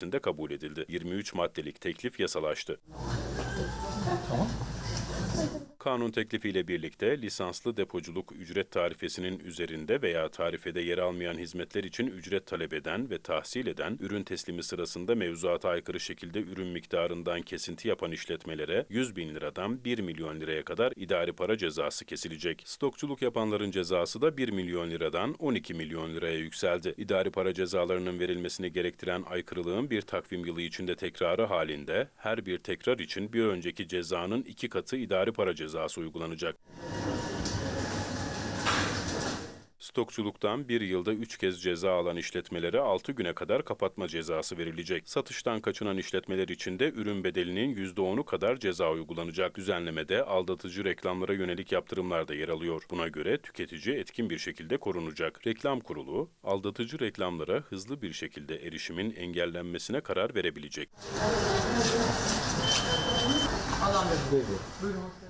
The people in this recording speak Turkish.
de kabul edildi. 23 maddelik teklif yasalaştı. Kanun teklifiyle birlikte lisanslı depoculuk ücret tarifesinin üzerinde veya tarifede yer almayan hizmetler için ücret talep eden ve tahsil eden, ürün teslimi sırasında mevzuata aykırı şekilde ürün miktarından kesinti yapan işletmelere 100 bin liradan 1 milyon liraya kadar idari para cezası kesilecek. Stokçuluk yapanların cezası da 1 milyon liradan 12 milyon liraya yükseldi. İdari para cezalarının verilmesini gerektiren aykırılığın bir takvim yılı içinde tekrarı halinde her bir tekrar için bir önceki cezanın iki katı idari para cezası uygulanacak. Stokçuluktan bir yılda üç kez ceza alan işletmelere 6 güne kadar kapatma cezası verilecek. Satıştan kaçınan işletmeler için de ürün bedelinin %10'u kadar ceza uygulanacak. Düzenlemede aldatıcı reklamlara yönelik yaptırımlar da yer alıyor. Buna göre tüketici etkin bir şekilde korunacak. Reklam kurulu, aldatıcı reklamlara hızlı bir şekilde erişimin engellenmesine karar verebilecek. Buyurun.